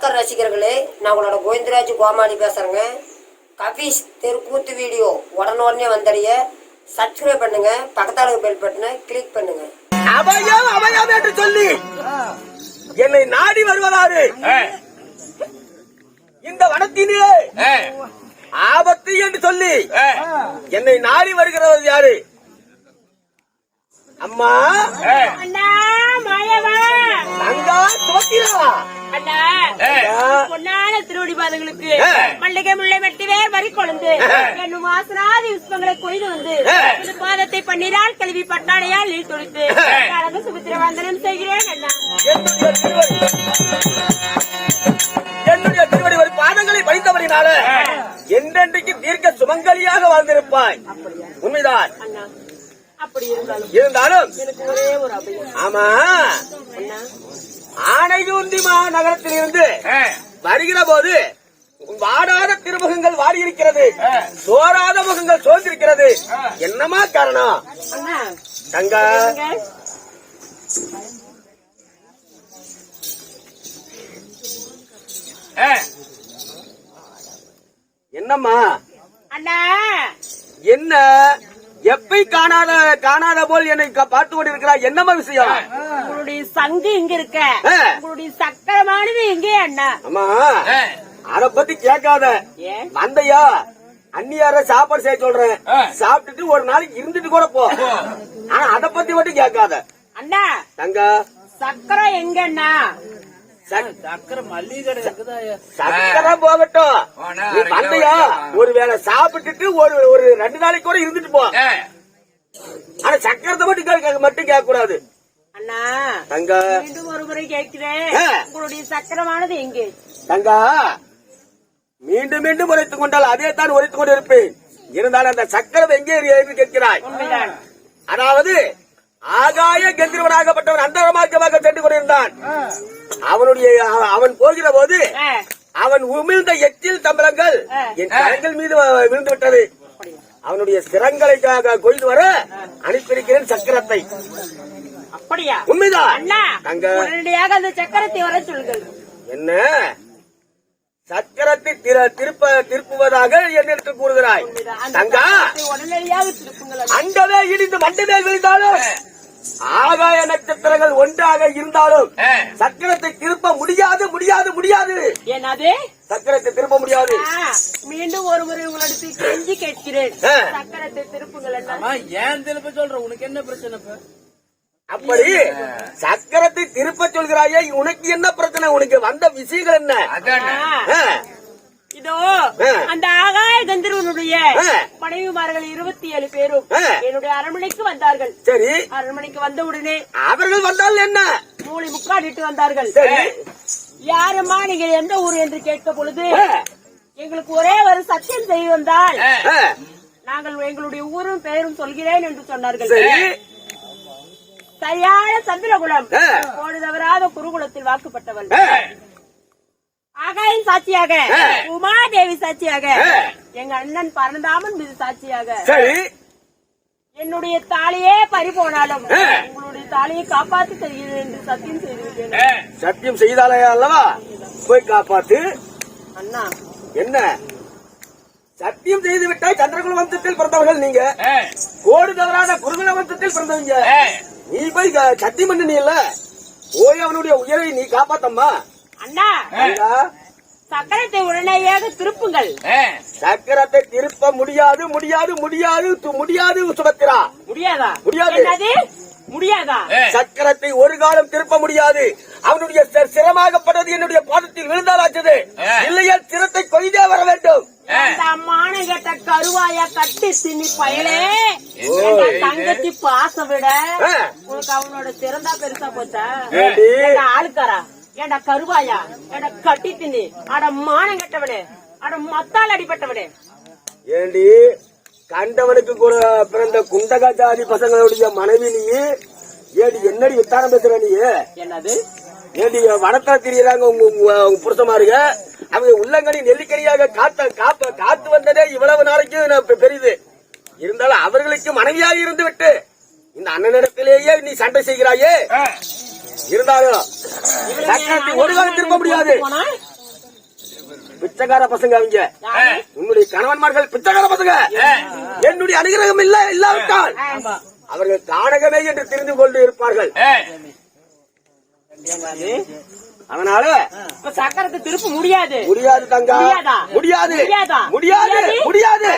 ரசிகர்களே நான் உங்களோட கோவிந்தராஜ் கோமாளி பேசுறேங்க. கபீஸ் தெருக்கூத்து வீடியோ உடனே வந்தடைய சப்ஸ்கிரைப் பண்ணுங்க பக்கத்தால பெல் பட்டனை கிளிக் பண்ணுங்க. அபயம் அபயம் என்று சொல்லி என்னை நாடி வருவதாரு. இந்த வனத்தினிலே ஆபத்து என்று சொல்லி என்னை நாடி வருகிறது யாரு? அம்மா. அண்ணா மாயவா தங்கா துவக்கிறா அண்ணா பொன்னான திருவடி பாதங்களுக்கு. மல்லிகை முல்லை வெட்டி வேர் வரி கொழுந்து. என்னும் வாசனாதி புஷ்பங்களை கொய்து வந்து பாதத்தை பன்னிரால் கழுவி பட்டாடையால் நீர் தொடுத்து. அழகு சுமித்திர வந்தனம் செய்கிறேன் அண்ணா. என்னுடைய திருவடி. ஒரு பாதங்களை படித்தவரினால என்றென்றைக்கு தீர்க்க சுமங்கலியாக வாழ்ந்திருப்பாய். உண்மைதான். அண்ணா. அப்படி இருந்தாலும் இருந்தாலும் எனக்கு ஒரே ஒரு அபயம். ஆமா. அண்ணா ஆனையூந்தி மாநகரத்தில் இருந்து வருகிற போது வாடாத திருமுகங்கள் வாடி இருக்கிறது சோராத முகங்கள் சோர்ந்திருக்கிறது. என்னமா காரணம்? அண்ணா. தங்க. என்னம்மா? அண்ணா. என்ன? எப்பை காணாத காணாத போல் என்னை பார்த்து கொண்டிருக்கிறாய். என்னம்மா விஷயம்? உங்களுடைய சங்கு இங்க இருக்க. உங்களுடைய சக்கரமானது எங்கே அண்ணா. அம்மா அத பத்தி கேட்காத. வந்தையா? அந்நியார சாப்பாடு செய்ய சொல்றேன். சாப்பிட்டுட்டு ஒரு நாளைக்கு இருந்துட்டு கூட போ. ஆனா அத பத்தி மட்டும் கேட்காத. அண்ணா தங்க. சக்கரம் எங்க அண்ணா? சக்கரை போகட்டும். நீ வந்தையா? ஒரு வேளை சாப்பிட்டுட்டு ஒரு ஒரு ரெண்டு நாளைக்கு கூட இருந்துட்டு போ. ஆனா சக்கரத்தை மட்டும் கேட்க மட்டும் கேட்க கூடாது அண்ணா தங்க. மீண்டும் ஒரு முறை கேட்கிறேன். உங்களுடைய சக்கரமானது எங்கே? தங்கா. மீண்டும் மீண்டும் உரைத்துக் கொண்டால் அதே தான் உரைத்துக் கொண்டிருப்பேன். இருந்தாலும் அந்த சக்கரம் எங்கே கேட்கிறாய். உண்மைதான். அதாவது ஆகாய கெந்திரவனாகப்பட்டவன் அந்தரமாக்கமாக சென்று கொண்டிருந்தான். அவனுடைய அவ- அவன் போகிற போது அவன் உமிழ்ந்த எச்சில் தம்பளங்கள். என் கரங்கள் மீது விழுந்து விட்டது அவனுடைய சிரங்களை கொய்து வர அனுப்பியிருக்கிறேன் சக்கரத்தை. அப்படியா? உண்மைதான் உடனடியாக அந்த சக்கரத்தை வர சொல்லுங்கள். என்ன? சக்கரத்தை திர- திருப்ப திருப்புவதாக என்னிடத்தில் கூறுகிறாய். தங்கா. அண்டமே இடிந்து மண்டமே விழுந்தாலும் ஆகாய நட்சத்திரங்கள் ஒன்றாக இருந்தாலும் சக்கரத்தை திருப்ப முடியாது முடியாது முடியாது. என்னது? சக்கரத்தை திருப்ப முடியாது. மீண்டும் ஒரு முறை உங்களிடத்தில் கெஞ்சி கேட்கிறேன். சக்கரத்தை திருப்புங்கள் ஏன் திருப்ப சொல்ற? உனக்கு என்ன பிரச்சனை இப்ப? அப்படி சக்கரத்தை திருப்ப சொல்கிறாயே உனக்கு என்ன பிரச்சனை? உனக்கு வந்த விஷயங்கள் என்ன? ஆ. அந்த ஆகாய கந்தர்வனுடைய. மனைவிமார்கள் இருபத்தி ஏழு பேரும். என்னுடைய அரண்மனைக்கு வந்தார்கள். சரி. அரண்மனைக்கு வந்த உடனே அவர்கள் வந்தால் என்ன? மூளை முக்காடிட்டு வந்தார்கள். சரி. யாரம்மா நீங்க எந்த ஊர் என்று கேட்க பொழுது எங்களுக்கு ஒரே ஒரு சத்தியம் செய்து வந்தால் நாங்கள் எங்களுடைய ஊரும் பெயரும் சொல்கிறேன் என்று சொன்னார்கள். சரி. சரியான சந்திரகுலம். கோடு தவறாத குருகுலத்தில் வாக்குப்பட்டவள் ஆ, ஆகாயம் சாட்சியாக. உமாதேவி சாட்சியாக. எங்க அண்ணன் பரந்தாமன் மீது சாட்சியாக. சரி. என்னுடைய தாலியே பறி போனாலும். உங்களுடைய தாலியை காப்பாற்றி தருகிறேன் என்று சத்தியம் செய்திருக்கேன் சத்தியம் செய்தாலே அல்லவா? போய் காப்பாத்து. அண்ணா. என்ன? சத்தியம் செய்து விட்டாய் சந்திரகுல வம்சத்தில் பிறந்தவர்கள் நீங்க. கோடு தவறாத குருகுல வம்சத்தில் பிறந்தவங்க நீ போய் க- சத்தியம் பண்ண நீ இல்ல போய் அவனுடைய உயிரை நீ காப்பாத்தம்மா. அண்ணா சக்கரத்தை உடனடியாக திருப்புங்கள். சக்கரத்தை திருப்ப முடியாது முடியாது முடியாது முடியாது சுபத்திரா. முடியாதா? முடியாது. முடியாதா? சக்கரத்தை ஒரு காலம் திருப்ப முடியாது. அவனுடைய சிரமாகப்பட்டது என்னுடைய பாதத்தில் விழுந்தாலாச்சது. இல்லையா சிரத்தை கொய்தே வர வேண்டும். அந்த மானம் கெட்ட கருவாயா கட்டி தின்னி பயலே. தங்கச்சி பாசம் விட. உனக்கு அவனோட சிறந்தா பெருசா போச்சா? ஆளுக்காரா? ஏண்டா கருவாயா? ஏண்டா கட்டி தின்னி அட மானம் கெட்டவனே. அட மத்தால் அடிப்பட்டவனே ஏண்டி கண்டவனுக்கு கூட பிறந்த குண்டக ஜாதி பசங்களுடைய மனைவி நீ? ஏடி என்னடி வித்தானம் பேசுற நீ? என்னது? ஏண்டி வனத்தா திரியறாங்க உங்க உங்க- உங்க புருஷமாருங்க. அவங்க உள்ளங்கடி நெல்லிக்கடியாக காத்த காப்ப காத்து வந்ததே இவ்வளவு நாளைக்கு நான் பெ- பெரிது. இருந்தாலும் அவர்களுக்கு மனைவியாக இருந்து விட்டு இந்த அண்ணனிடத்திலேயே நீ சண்டை செய்கிறாயே? இருந்தாலும் சக்கரத்தை ஒரு காலம் திருப்ப முடியாது. பிச்சைக்கார பசங்க அவங்க? உன்னுடைய கணவன்மார்கள் பிச்சைக்கார பசங்க. என்னுடைய அனுகிரகம் இல்ல இல்லாவிட்டால். அவர்கள் காணகமே என்று தெரிந்து கொண்டு இருப்பார்கள்? அதனால சக்கரத்தை திருப்ப முடியாது. முடியாது தங்கா. முடியாதா? முடியாது. முடியாதா?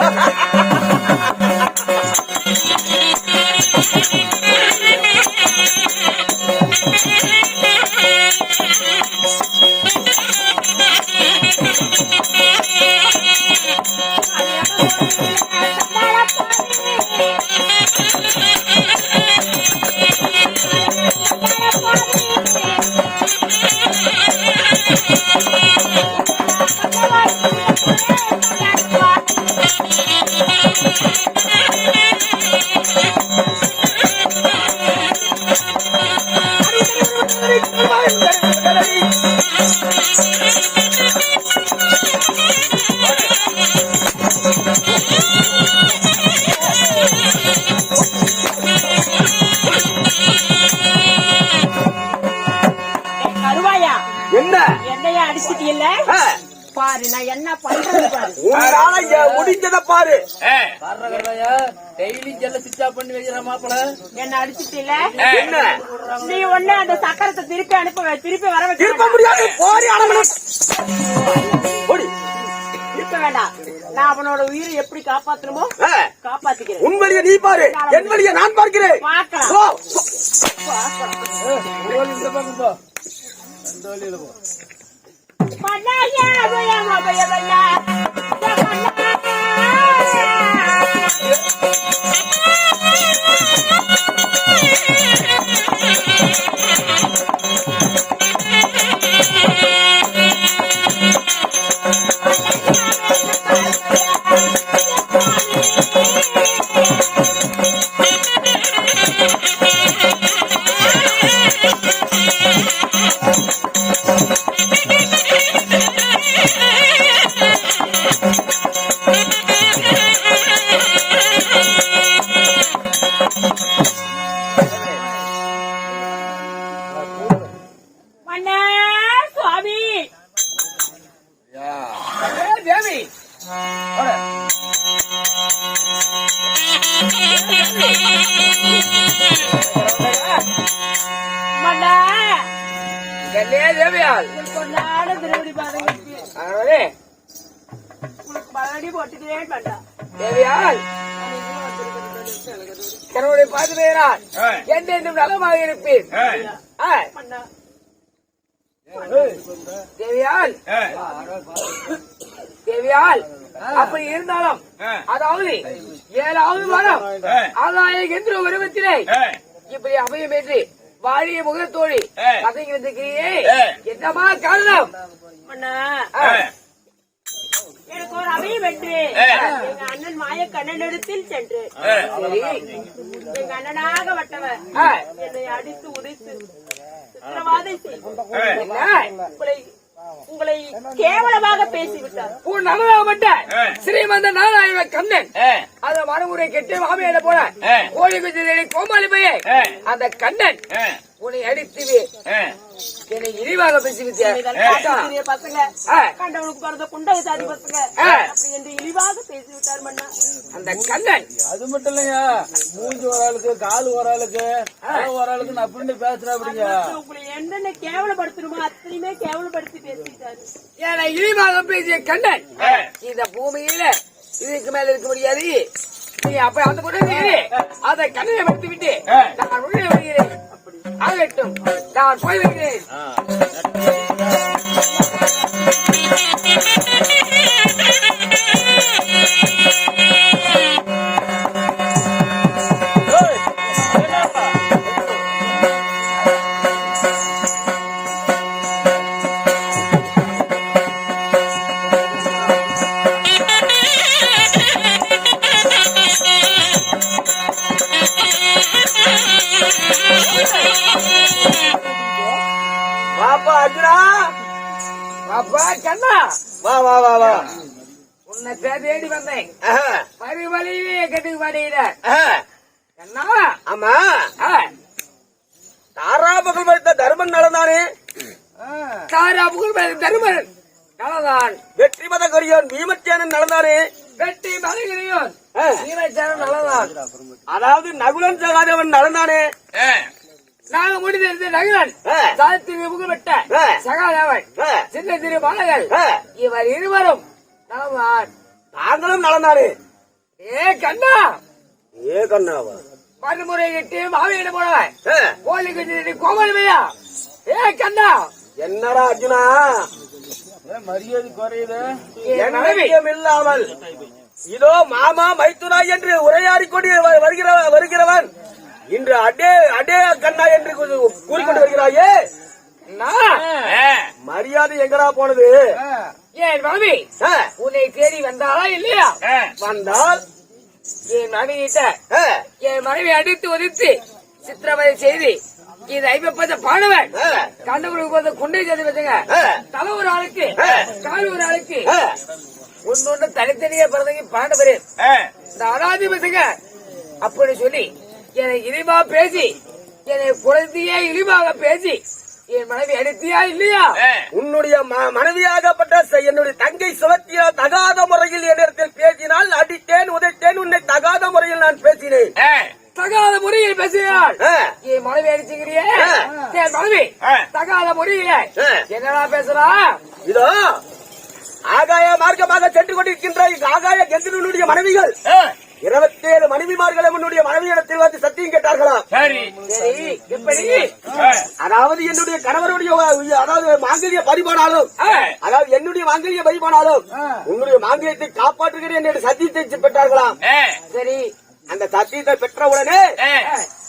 ha ha ha ha ha என்ன? என்னைய பாரு நான் என்ன பண்றது பாரு. முடிஞ்சத பாரு. டெய்லி ஜெல்ல பண்ணி வைக்கிற மாப்பிள? என்ன அடிச்சிட்டீல்ல என்ன நீ ஒண்ணு அந்த சக்கரத்தை திருப்பி அனுப்ப திருப்பி வர வைக்க திருப்ப. முடியாது போரி ஓடி திருப்ப வேண்டாம். நான் அவனோட உயிரை எப்படி காப்பாத்தணுமோ காப்பாத்திக்கிறேன். உன் வழியை நீ பாரு என் வழியை நான் பார்க்கிறேன். பார்க்கலாம். போ, போ. ஒரு இந்த வழியில போ பார்க்கிறேன் என்றென்றும் நலமாக இருப்பேன் தேவியால். தேவியால். அப்படி இருந்தாலும் அதாவது ஏழாவது வாரம் ஆதாய எந்திர உருவத்திலே இப்படி அபயம் என்று வாழிய முகத்தோழி கதைக்கு வந்திருக்கிறியே என்னமா காரணம்? எனக்கு ஒரு அவை வென்று. எங்க அண்ணன் மாய கண்ணனிடத்தில் சென்று. சரி. எங்க அண்ணனாக வட்டவர். என்னை அடித்து உதைத்து சித்திரவாதை செய்து. உங்களை கேவலமாக பேசிவிட்டார். உன் நகராமட்ட ஸ்ரீமந்த நாராயண கண்ணன். அந்த மனமுறை கெட்டு மாமியார போல கோழி குஞ்சு கோமாளி பையே அந்த கண்ணன் உன்னை அடித்து என்னை இழிவாக இதெல்லாம் பசங்க. கண்டவனுக்கு பிறந்த குண்டக சாதி பசங்க என்று இழிவாக பேசிவிட்டார் மன்னா. அந்த கண்ணன். அது மட்டும் இல்லைங்க. மூஞ்சி ஒரு ஆளுக்கு கால் ஒரு ஆளுக்கு ஒரு ஆளுக்கு நான் அப்படின்னு பேசுறேன் அப்படிங்க உங்களை என்னென்ன கேவலப்படுத்தணுமோ அத்தனையுமே கேவலப்படுத்தி பேசிட்டாரு என்னை இழிவாக பேசிய கண்ணன். இந்த பூமியில இதுக்கு மேல இருக்க முடியாது. நீ அப்ப அந்த கூட அதை கண்ணனை வைத்து விட்டு நான் போய் அர்ஜுனா! பாப்பா கண்ணா! வா வா வா வா. உன்னை தேடி வந்தேன். ஆஹா, மறு வழியிலே கட்டுக்கு பாடியில ஆஹா. என்ன ஆமா. ஆ, தாராபகல் வைத்த தர்மன் நடந்தானே தாரா புகழ் தருமன் நலதான் வெற்றி மத கொரியோன் பீமச்சேனன் நடந்தானே வெட்டி மலைகிறியோன் ஆ, நீலச்சாரம் நலதான் அதாவது நகுலன் சகாதேவன் நடந்தானே நாங்க முடிந்த நகரன். சாத்திரி ஆ. சகாதேவன் சின்ன திரு ஆ, இவர் இருவரும் நலதான் தாங்களும் நடந்தானே ஏ கண்ணா! ஏ கண்ணாவா? மறுமுறை கிட்டி மாவியிட போனவன். கோழி கட்டி கோமலுமையா ஏ கண்ணா! என்னடா அர்ஜுனா? மரியாதை குறையுது. இல்லாமல் இதோ மாமா மைத்துனா என்று உரையாடி கொண்டு வருகிறவன். இன்று அடே அடே கண்ணா என்று கூறிக்கொண்டு வருகிறாயே. மரியாதை எங்கடா போனது? ஏன் மனைவி ஆ, உன்னை தேடி வந்தாளா இல்லையா? வந்தால் என் மனைவி என் மனைவி அடித்து ஒதித்து சித்திரவதை செய்து இது ஐப்பத்த பாடுவன். ஆ, கண்டவர்களுக்கு வந்து குண்டை செய்து வச்சுங்க. தலை ஒரு ஆளுக்கு ஆ. கால் ஒரு ஆளுக்கு. ஒன்னு ஒண்ணு தனித்தனியா பிறந்தவங்க பாண்டவரு இந்த அனாதி பசங்க அப்படி சொல்லி என்னை இனிமா பேசி. என்னை குறைந்தியே இழிவாக பேசி. என் மனைவி அடித்தியா இல்லையா? உன்னுடைய மனைவியாகப்பட்ட என்னுடைய தங்கை சுலத்தியா தகாத முறையில் என்னிடத்தில் பேசினால் அடித்தேன் உதைத்தேன் உன்னை தகாத முறையில் நான் பேசினேன். தகாத முறையில் பேசினாள் என் மனைவி அடிச்சுக்கிறியே. என் மனைவி தகாத முறையில. என்னடா பேசுறா? இதோ ஆகாய மார்க்கமாக சென்று கொண்டிருக்கின்ற ஆகாய கெந்திரனுடைய மனைவிகள். இருபத்தேழு மனைவிமார்களை உன்னுடைய மனைவியிடத்தில் வந்து சத்தியம் கேட்டார்களாம் சரி. எப்படி அதாவது என்னுடைய கணவருடைய அதாவது மாங்கல்ய பறிபானாலும். அதாவது என்னுடைய மாங்கல்ய பறிபானாலும் உன்னுடைய மாங்கல்யத்தை காப்பாற்றுகிறேன் என்று சத்தியத்தை பெற்றார்களாம். சரி அந்த சத்தியத்தை பெற்றவுடனே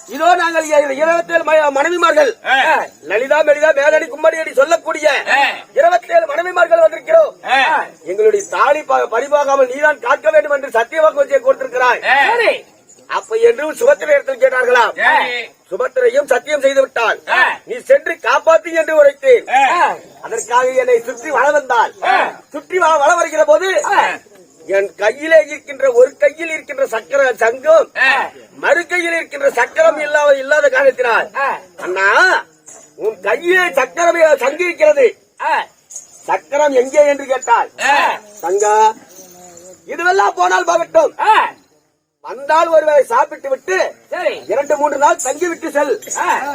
இதோ நாங்கள் இருபத்தேழு மனைவிமார்கள். லலிதா மெலிதா மேலடி கும்மடி அடி சொல்லக்கூடிய இருபத்தேழு மனைவிமார்கள் வந்திருக்கிறோம். எங்களுடைய தாலி பறிபாகாமல் நீதான் காக்க வேண்டும் என்று சத்தியவாக்கு கொடுத்திருக்கிறாய். சரி. அப்ப என்று சுபத்திரையத்தில் கேட்டார்களாம். சுபத்திரையும் சத்தியம் செய்து விட்டாள். நீ சென்று காப்பாத்து என்று உரைத்தேன். அதற்காக என்னை சுற்றி வள வந்தால் சுற்றி வள வருகிற போது என் கையிலே இருக்கின்ற ஒரு கையில் இருக்கின்ற சக்கர சங்கம் மறு கையில் இருக்கின்ற சக்கரம் இல்லாத இல்லாத காரணத்தினால். அண்ணா உன் கையிலே சக்கரம் சங்கு இருக்கிறது. சக்கரம் எங்கே என்று கேட்டால் சங்கா இதுவெல்லாம் போனால் போகட்டும். வந்தால் ஒருவேளை சாப்பிட்டு விட்டு சரி. இரண்டு மூன்று நாள் தங்கி விட்டு செல்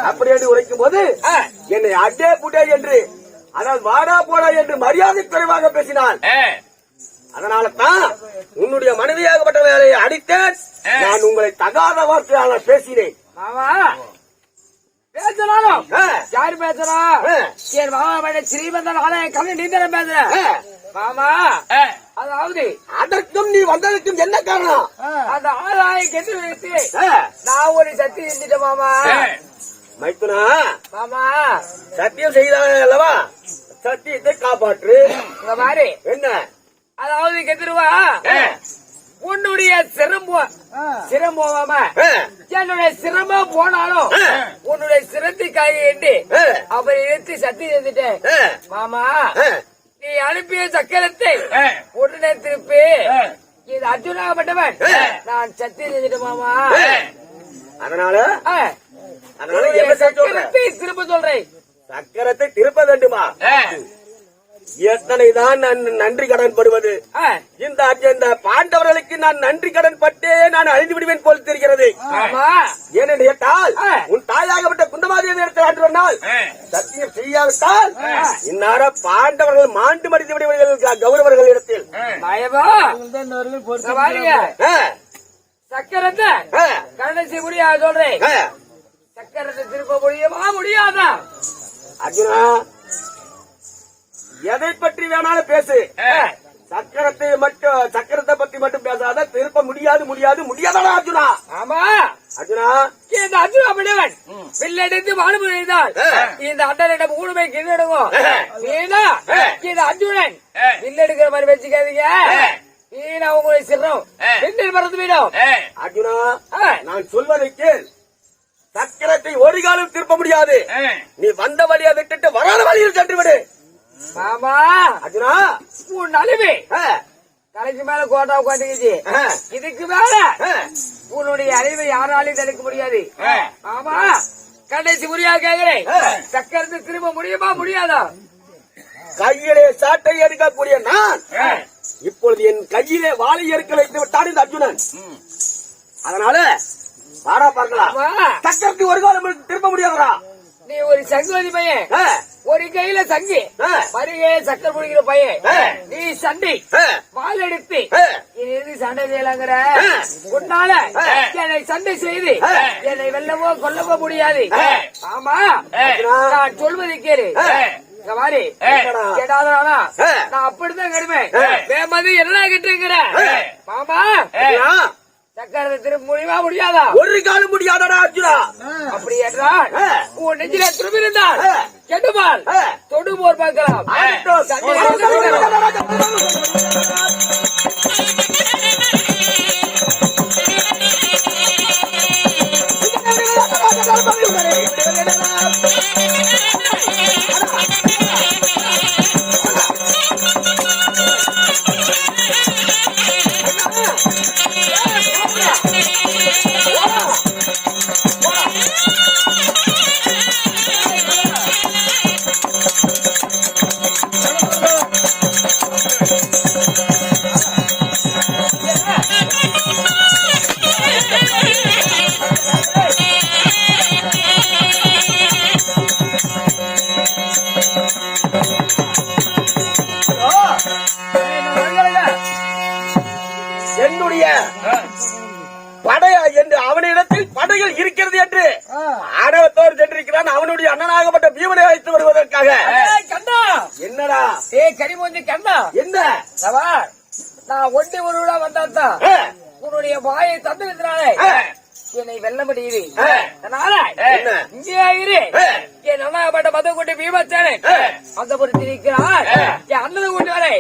அப்படி என்று உரைக்கும் போது என்னை அட்டே புட்டே என்று அதாவது வாடா போடா என்று மரியாதை குறைவாக பேசினான் அதனால தான் உன்னுடைய மனைவியாகப்பட்ட வேலையை அடித்தேன். நான் உங்களை தகாத வார்த்தையால் பேசினேன். பேசணும் யாரு பேசுறா? என் மாமா ஸ்ரீமந்தன் ஆலய கண்ணு நீந்தரம் பேசுற. ஆ. மாமா அதாவது அதற்கும் நீ வந்ததற்கும் என்ன காரணம்? அந்த ஆளாய கெட்டு வைத்து நான் ஒரு சக்தி இருந்துட்டேன் மாமா. மைத்துனா மாமா. சத்தியம் செய்தாங்க அல்லவா? சத்தியத்தை காப்பாற்று. என்ன? அதாவது கெத்துருவா உன்னுடைய சிரம்பு சிரம் போவாம என்னுடைய சிரம போனாலும். உன்னுடைய சிரத்தை காயிட்டு ஆ, அவரை எடுத்து சத்தி செஞ்சுட்டேன் மாமா. நீ அனுப்பிய சக்கரத்தை உடனே திருப்பி இது அர்ஜுனாகப்பட்டவன் நான் சத்தியம் செஞ்சுட்டேன் மாமா. அதனால. அதனால சக்கரத்தை திரும்ப சொல்றேன். சக்கரத்தை திருப்ப வேண்டுமா? எத்தனை தான் நான் நன்றி கடன் படுவது. இந்த இந்த பாண்டவர்களுக்கு நான் நன்றி கடன் பட்டே நான் அழிந்து விடுவேன் போல் தெரிகிறது. ஏனென்று கேட்டால். உன் தாயாகப்பட்ட குந்தமாதிரி இடத்தில் அன்று நாள் சத்தியம் செய்யாவிட்டால் இந்நேர பாண்டவர்கள் மாண்டு மடித்து விடுவார்கள் கௌரவர்கள் இடத்தில். சக்கரத்தை கடைசி முடியா சொல்றேன். சக்கரத்தை திருப்ப முடியுமா? முடியாதா? அர்ஜுனா எதை பற்றி வேணாலும் பேசு. சக்கரத்தை மட்டும் சக்கரத்தை பத்தி மட்டும் பேசாத திருப்ப முடியாது முடியாது முடியாதடா அர்ஜுனா. ஆமா. அர்ஜுனா. இந்த அர்ஜுனா வாழ்வு செய்தால் ஆ. இந்த அண்ணனிடம் ஊடுமை. வீணா ஆ. இந்த அர்ஜுனன் வில்லெடுக்கிற மாதிரி வச்சுக்காதீங்க வீணா உங்களை சிறம். விண்ணில் மறந்து விடும். அர்ஜுனா. நான் சொல்வதை கேள். சக்கரத்தை ஒரு காலம் திருப்ப முடியாது. நீ வந்த வழியை விட்டுட்டு வராத வழியில் சென்று விடு. மாமா அர்ஜுனா உன் நலுவி தலைக்கு மேல கோட்டா உட்காந்துக்கிச்சு. இதுக்கு மேல. உன்னுடைய அறிவை யாராலையும் தடுக்க முடியாது. ஆமா கடைசி முறையா கேக்குறேன். சக்கரத்து திரும்ப முடியுமா முடியாதா? கையிலே சாட்டை எடுக்கக்கூடிய நான் இப்பொழுது என் கையிலே வாளை எடுக்க வைத்து விட்டான் இந்த அர்ஜுனன். அதனால பாரா பார்க்கலாம். ஆமா, சக்கரத்துக்கு ஒரு காலம் திரும்ப முடியாதா நீ ஒரு சங்கோதி பையன். ஒரு கையில சங்கு மறுகையில சக்கர பிடிக்கிற பையன். நீ சண்டை வால் எடுத்து எது சண்டை செய்யலாங்கிற. உன்னால. என்னை சண்டை செய்து. என்னை வெல்லவோ கொல்லவோ முடியாது. ஆமா. நான் சொல்வதை கேளு என்னடா? கேட்டாதானா. நான் அப்படிதான் கடுமை. வேமது என்ன கிட்டுங்கிற. மாமா அர்ஜுனா, சக்கரத்தை திரும்ப முடியுமா முடியாதா? ஒரு காலம் முடியாதடா அர்ஜுனா. அப்படி என்றால். உன் நெஞ்சில திரும்பி இருந்தால் ஆ. தொடு போர் பார்க்கலாம். சண்டை கரிமூஞ்சி கண்ணா என்ன? நான் ஒண்டி ஒரு விழா வந்தாத்தான் உன்னுடைய வாயை தந்திருந்தாலே ஆ, என்னை வெல்ல முடியுது. அதனால? இங்கே இரு. ஆ. என் அண்ணாப்பட்ட மத கொண்டு பீமச்சானே ஆ. அந்த பொறுத்து இருக்கிறார் என் அண்ணனை கொண்டு வரே.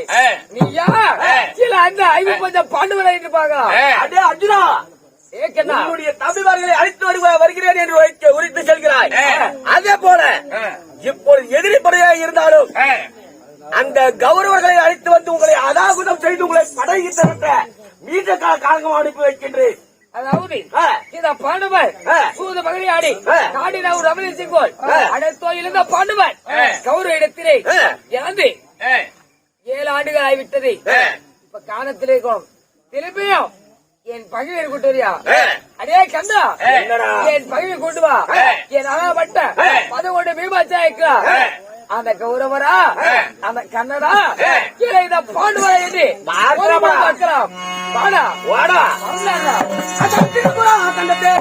நீ யார் இல்ல அந்த ஐந்து கொஞ்சம் பாண்டுவரை என்று பார்க்கலாம். அடே அர்ஜுனா! உன்னுடைய தமிழ்வார்களை அழைத்து வருகிறேன் என்று உரைத்து செல்கிறாய். அதே போல இப்பொழுது எதிரி படையாக இருந்தாலும் அந்த கௌரவர்களை அழைத்து வந்து உங்களை அதாகுதம் செய்து உங்களை படகி திரட்ட நீண்ட கால காலமாக அனுப்பி வைக்கின்றேன் அதாவது. இந்த பாண்டவர். சூது பகலியாடி ஆ. காடின ஒரு ரமணி சிங்கோல் ஆ. அடத்தோ இருந்த பாண்டவர் கௌரவ இடத்திலே ஆ. இறந்து ஏழு ஆண்டுகள் ஆகிவிட்டது. இப்ப காணத்தில் இருக்கணும் திருப்பியும் என் பகையை கொண்டு வரியா ஆ. அடே என்னடா? என் பகையை கொண்டு வா. என் அழகப்பட்ட மீமாச்சா இருக்கிறா ஆ. அந்த கௌரவரா. அந்த கண்ணடா. கீழே இந்த பாண்டுவரா என்று பார்க்கலாமா? வாடா. வாடா. திரும்புறா கண்டத்தே